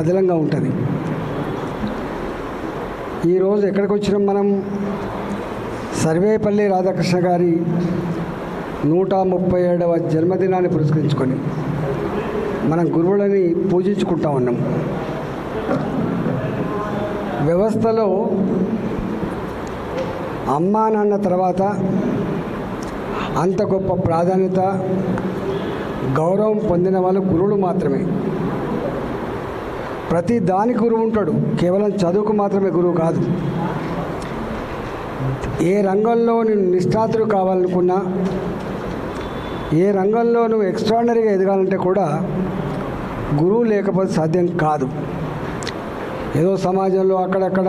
అదనంగా ఉంటుంది. ఈరోజు ఎక్కడికి వచ్చినాం మనం? సర్వేపల్లి రాధాకృష్ణ గారి నూట ముప్పై ఏడవ జన్మదినాన్ని పురస్కరించుకొని మనం గురువులని పూజించుకుంటా ఉన్నాం. వ్యవస్థలో అమ్మా నాన్న తర్వాత అంత గొప్ప ప్రాధాన్యత గౌరవం పొందిన వాళ్ళు గురువులు మాత్రమే. ప్రతి దానికి గురువు ఉంటాడు. కేవలం చదువుకు మాత్రమే గురువు కాదు. ఏ రంగంలో నేను నిష్ణాతుడు కావాలనుకున్నా ఏ రంగంలో నువ్వు ఎక్స్ట్రాడినరీగా ఎదగాలంటే కూడా గురువు లేకపోతే సాధ్యం కాదు. ఏదో సమాజంలో అక్కడక్కడ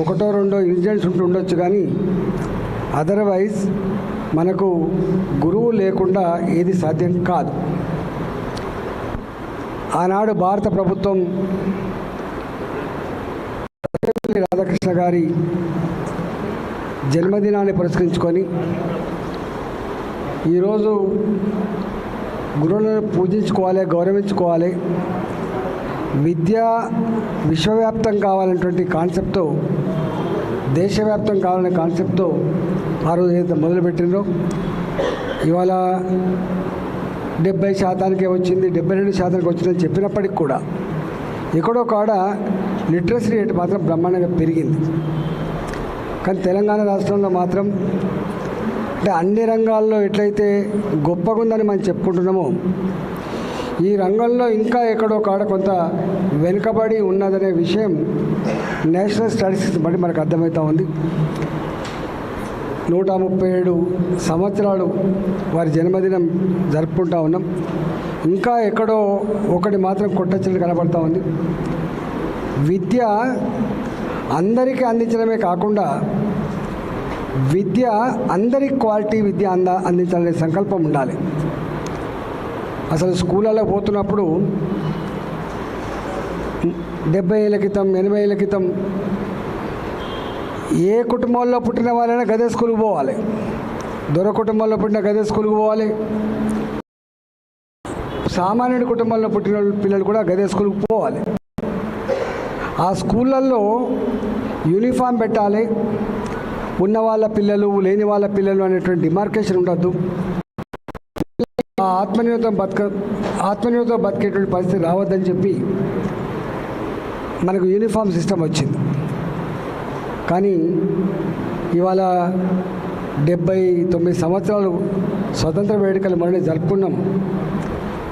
ఒకటో రెండో ఇన్సిడెంట్స్ ఉంటూ ఉండొచ్చు కానీ అదర్వైజ్ మనకు గురువు లేకుండా ఏది సాధ్యం కాదు. ఆనాడు భారత ప్రభుత్వం రాధాకృష్ణ గారి జన్మదినాన్ని పురస్కరించుకొని ఈరోజు గురువులను పూజించుకోవాలి గౌరవించుకోవాలి. విద్య విశ్వవ్యాప్తం కావాలనేటువంటి కాన్సెప్ట్తో దేశవ్యాప్తం కావాలనే కాన్సెప్ట్తో ఆ రోజు ఏదైతే మొదలుపెట్టిందో ఇవాళ డెబ్బై శాతానికే వచ్చింది డెబ్బై రెండు శాతానికి వచ్చిందని చెప్పినప్పటికి కూడా ఎక్కడో కాడ లిటరసీ రేట్ మాత్రం బ్రహ్మాండంగా పెరిగింది. కానీ తెలంగాణ రాష్ట్రంలో మాత్రం అంటే అన్ని రంగాల్లో ఎట్లయితే గొప్పగా ఉందని మనం చెప్పుకుంటున్నామో ఈ రంగంలో ఇంకా ఎక్కడో కాడ కొంత వెనుకబడి ఉన్నదనే విషయం నేషనల్ స్టడీస్ బట్టి మనకు అర్థమవుతూ ఉంది. నూట ముప్పై ఏడు సంవత్సరాలు వారి జన్మదినం జరుపుకుంటా ఉన్నాం. ఇంకా ఎక్కడో ఒకటి మాత్రం కొట్టచ్చలు కనబడతా ఉంది. విద్య అందరికీ అందించడమే కాకుండా విద్య అందరికి క్వాలిటీ విద్య అంద అందించాలనే సంకల్పం ఉండాలి. అసలు స్కూళ్ళలో పోతున్నప్పుడు డెబ్బై ఏళ్ళ క్రితం ఎనభై ఏళ్ళ క్రితం ఏ కుటుంబంలో పుట్టిన వాళ్ళైనా గదే స్కూల్కి పోవాలి. దొర కుటుంబంలో పుట్టిన గదే స్కూల్కి పోవాలి. సామాన్యుడి కుటుంబంలో పుట్టిన పిల్లలు కూడా గదే స్కూల్కి పోవాలి. ఆ స్కూళ్ళల్లో యూనిఫామ్ పెట్టాలి. ఉన్న వాళ్ళ పిల్లలు లేని వాళ్ళ పిల్లలు అనేటువంటి డిమార్కేషన్ ఉండద్దు. ఆ బతక ఆత్మనిర్భరత బతికేటువంటి పరిస్థితి రావద్దని చెప్పి మనకు యూనిఫామ్ సిస్టమ్ వచ్చింది. కానీ ఇవాళ డెబ్బై తొమ్మిది సంవత్సరాలు స్వతంత్ర వేడుకలు మనల్ని జరుపుకున్నాం.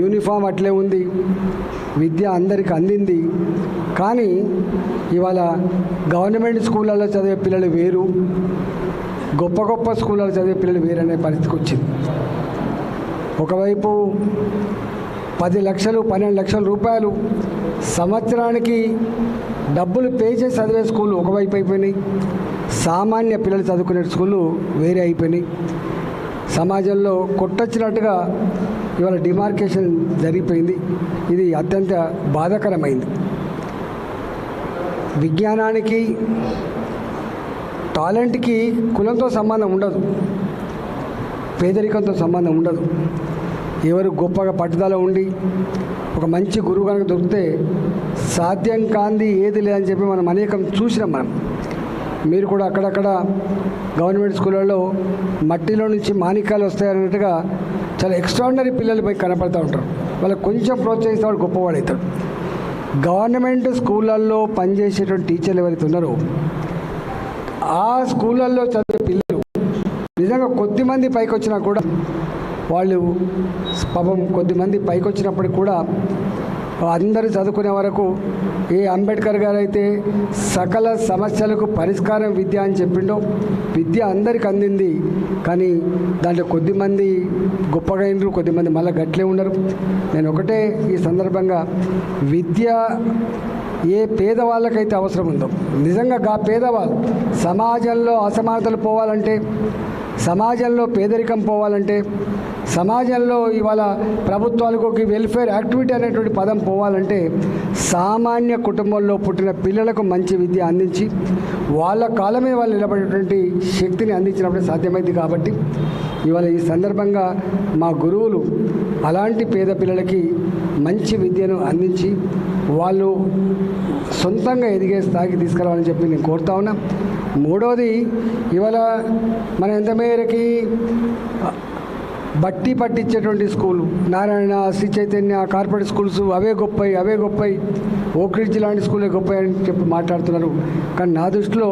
యూనిఫామ్ అట్లే ఉంది విద్య అందరికి అందింది. కానీ ఇవాళ గవర్నమెంట్ స్కూళ్ళల్లో చదివే పిల్లలు వేరు గొప్ప గొప్ప స్కూళ్ళలో చదివే పిల్లలు వేరు అనే పరిస్థితికి వచ్చింది. ఒకవైపు పది లక్షలు పన్నెండు లక్షల రూపాయలు సంవత్సరానికి డబ్బులు పే చేసి చదివే స్కూళ్ళు ఒకవైపు అయిపోయినాయి. సామాన్య పిల్లలు చదువుకునే స్కూళ్ళు వేరే అయిపోయినాయి. సమాజంలో కొట్టొచ్చినట్టుగా ఇవాళ డిమార్కేషన్ జరిగిపోయింది. ఇది అత్యంత బాధాకరమైంది. విజ్ఞానానికి టాలెంట్కి కులంతో సంబంధం ఉండదు. పేదరికంతో సంబంధం ఉండదు. ఎవరు గొప్పగా పట్టుదల ఉండి ఒక మంచి గురువు కనుక దొరికితే సాధ్యం కాంది ఏది లేదని చెప్పి మనం అనేకం చూసినాం మనం. మీరు కూడా అక్కడక్కడ గవర్నమెంట్ స్కూళ్ళల్లో మట్టిలో నుంచి మాణిక్యాలు వస్తాయన్నట్టుగా చాలా ఎక్స్ట్రాడినరీ పిల్లలు పోయి కనపడుతూ ఉంటారు. వాళ్ళకి కొంచెం ప్రోత్సహిస్తే వాడు గొప్పవాడు అవుతాడు. గవర్నమెంట్ స్కూళ్ళల్లో పనిచేసేటువంటి టీచర్లు ఎవరైతే ఉన్నారో ఆ స్కూళ్ళల్లో చదివే పిల్లలు నిజంగా కొద్దిమంది పైకి వచ్చినా కూడా వాళ్ళు పాపం కొద్దిమంది పైకి వచ్చినప్పటికి కూడా అందరూ చదువుకునే వరకు ఏ అంబేద్కర్ గారు అయితే సకల సమస్యలకు పరిష్కారం విద్య అని చెప్పిండో విద్య అందరికి అందింది. కానీ దాంట్లో కొద్దిమంది గొప్పగా అయినరు కొద్దిమంది మళ్ళీ గట్లే ఉండరు నేను ఒకటే ఈ సందర్భంగా విద్య ఏ పేదవాళ్ళకైతే అవసరం ఉందో నిజంగా గా పేదవాళ్ళు సమాజంలో అసమానతలు పోవాలంటే సమాజంలో పేదరికం పోవాలంటే సమాజంలో ఇవాళ ప్రభుత్వాలకు ఒక వెల్ఫేర్ యాక్టివిటీ అనేటువంటి పదం పోవాలంటే సామాన్య కుటుంబంలో పుట్టిన పిల్లలకు మంచి విద్య అందించి వాళ్ళ కాలమే వాళ్ళు నిలబడేటువంటి శక్తిని అందించినప్పుడు సాధ్యమైంది కాబట్టి ఇవాళ ఈ సందర్భంగా మా గురువులు అలాంటి పేద పిల్లలకి మంచి విద్యను అందించి వాళ్ళు సొంతంగా ఎదిగే స్థాయికి తీసుకురావాలని చెప్పి నేను కోరుతా ఉన్నా. మూడవది ఇవాళ మన ఎంత మేరకి బట్టి పట్టించేటువంటి school. Narayana Sri Chaitanya corporate schools అవే గొప్పవి అవే గొప్పవి ఓక్రిడ్జ్ లాంటి స్కూలే గొప్పవి అని చెప్పి మాట్లాడుతున్నారు. కానీ నా దృష్టిలో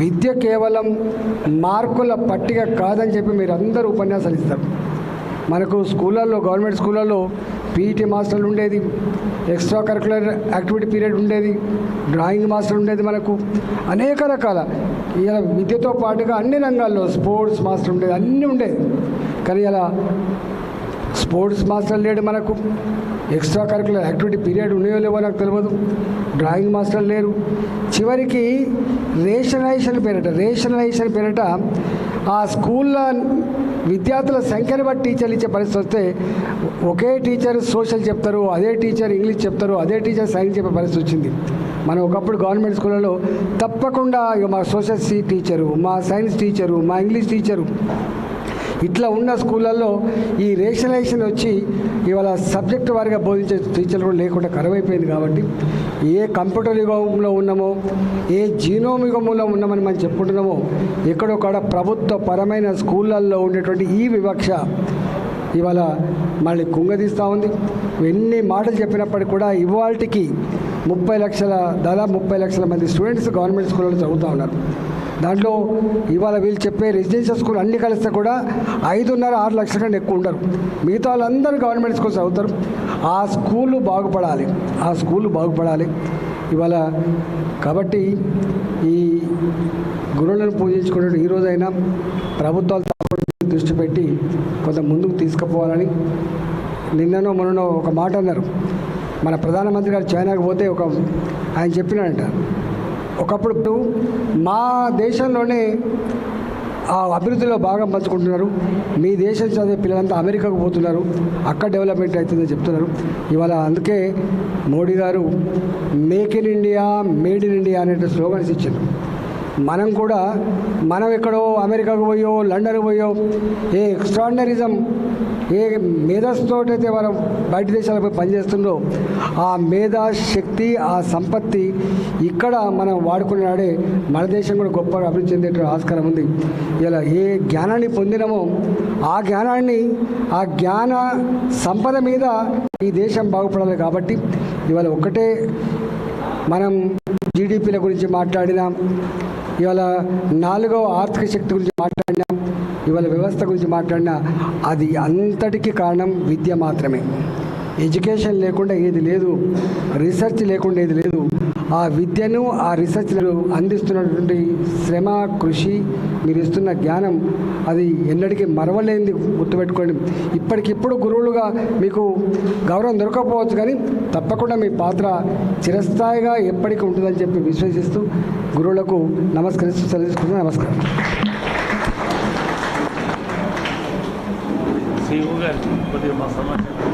విద్య కేవలం మార్కుల పట్టిక కాదని చెప్పి మీరు అందరూ ఉపన్యాసాలు ఇస్తారు. మనకు స్కూళ్ళల్లో గవర్నమెంట్ స్కూళ్ళల్లో పీఈటీ మాస్టర్లు ఉండేది. ఎక్స్ట్రా కరికులర్ యాక్టివిటీ పీరియడ్ ఉండేది. డ్రాయింగ్ మాస్టర్ ఉండేది మనకు. అనేక రకాల ఇలా విద్యతో పాటుగా అన్ని రంగాల్లో స్పోర్ట్స్ మాస్టర్ ఉండేది. అన్నీ ఉండేది కానీ ఇలా స్పోర్ట్స్ మాస్టర్ లేడు మనకు. ఎక్స్ట్రా కరికులర్ యాక్టివిటీ పీరియడ్ ఉన్నాయో లేవో నాకు తెలియదు డ్రాయింగ్ మాస్టర్ లేరు. చివరికి రేషనలైజేషన్ పేరట రేషనలైజేషన్ పేరట ఆ స్కూల్లో విద్యార్థుల సంఖ్యను బట్టి టీచర్లు ఇచ్చే పరిస్థితి వస్తే ఒకే టీచర్ సోషల్ చెప్తారు అదే టీచర్ ఇంగ్లీష్ చెప్తారు అదే టీచర్ సైన్స్ చెప్పే పరిస్థితి వచ్చింది. మనం ఒకప్పుడు గవర్నమెంట్ స్కూళ్ళలో తప్పకుండా ఇక మా సోషల్ సి టీచరు మా సైన్స్ టీచరు మా ఇంగ్లీష్ టీచరు ఇట్లా ఉన్న స్కూళ్ళల్లో ఈ రేషనలైజేషన్ వచ్చి ఇవాళ సబ్జెక్ట్ వారిగా బోధించే టీచర్లు కూడా లేకుండా కరువైపోయింది కాబట్టి ఏ కంప్యూటర్ యుగంలో ఉన్నామో ఏ జీనోమ్ యుగంలో ఉన్నామని మనం చెప్పుకుంటున్నామో ఎక్కడో కాడ ప్రభుత్వ పరమైన స్కూళ్ళల్లో ఉండేటువంటి ఈ వివక్ష ఇవాళ మళ్ళీ కుంగదీస్తూ ఉంది. ఎన్ని మాటలు చెప్పినప్పటికీ కూడా ఇవాళకి ముప్పై లక్షల దాదాపు ముప్పై లక్షల మంది స్టూడెంట్స్ గవర్నమెంట్ స్కూళ్ళలో చదువుతూ ఉన్నారు. దాంట్లో ఇవాళ వీళ్ళు చెప్పే రెసిడెన్షియల్ స్కూల్ అన్ని కలిస్తే కూడా ఐదున్నర ఆరు లక్షల కంటే ఎక్కువ ఉండరు. మిగతా వాళ్ళందరూ గవర్నమెంట్ స్కూల్స్ చదువుతారు. ఆ స్కూళ్ళు బాగుపడాలి. ఆ స్కూళ్ళు బాగుపడాలి. ఇవాళ కాబట్టి ఈ గురువులను పూజించుకునే ఈరోజైనా ప్రభుత్వాలు తప్పకుండా దృష్టి పెట్టి కొంత ముందుకు తీసుకుపోవాలని నిన్ననో మొన్ననో ఒక మాట అన్నారు. మన ప్రధానమంత్రి గారు చైనాకు పోతే ఒక ఆయన చెప్పినాడంట ఒకప్పుడు మా దేశంలోనే ఆ అభివృద్ధిలో భాగం పంచుకుంటున్నారు. మీ దేశం చదివే పిల్లలంతా అమెరికాకు పోతున్నారు. అక్కడ డెవలప్మెంట్ అవుతుందని చెప్తున్నారు. ఇవాళ అందుకే Modi garu make in India made in India అనే స్లోగన్స్ ఇచ్చారు మనం కూడా మనం ఎక్కడో అమెరికాకు పోయో లండన్కి పోయో ఏ ఎక్స్ట్రాడినరిజం ఏ మేధస్తోటైతే మనం బయట దేశాలకు పోయి పనిచేస్తుందో ఆ మేధా శక్తి ఆ సంపత్తి ఇక్కడ మనం వాడుకున్నాడే మన దేశం కూడా గొప్పగా అభివృద్ధి చెందేట ఆస్కారం ఉంది. ఇలా ఏ జ్ఞానాన్ని పొందినమో ఆ జ్ఞానాన్ని ఆ జ్ఞాన సంపద మీద ఈ దేశం బాగుపడాలి కాబట్టి ఇవాళ ఒక్కటే మనం జీడిపిల గురించి మాట్లాడినాం. ఇవాళ నాలుగవ ఆర్థిక శక్తి గురించి మాట్లాడినా ఇవాళ వ్యవస్థ గురించి మాట్లాడినా అది అంతటికీ కారణం విద్య మాత్రమే. ఎడ్యుకేషన్ లేకుండా ఏది లేదు రీసెర్చ్ లేకుండా ఏది లేదు. ఆ విద్యను ఆ రీసెర్చ్ అందిస్తున్నటువంటి శ్రమ కృషి మీరు ఇస్తున్న జ్ఞానం అది ఎన్నటికీ మరవలేనిది గుర్తుపెట్టుకోండి. ఇప్పటికిప్పుడు గురువులుగా మీకు గౌరవం దొరకకపోవచ్చు కానీ తప్పకుండా మీ పాత్ర చిరస్థాయిగా ఎప్పటికీ ఉంటుందని చెప్పి విశ్వసిస్తూ గురువులకు నమస్కరిస్తూ సెలవుకుంటున్నాను నమస్కారం. సిఇఓ గారు కొద్దిగా మా సమాచారం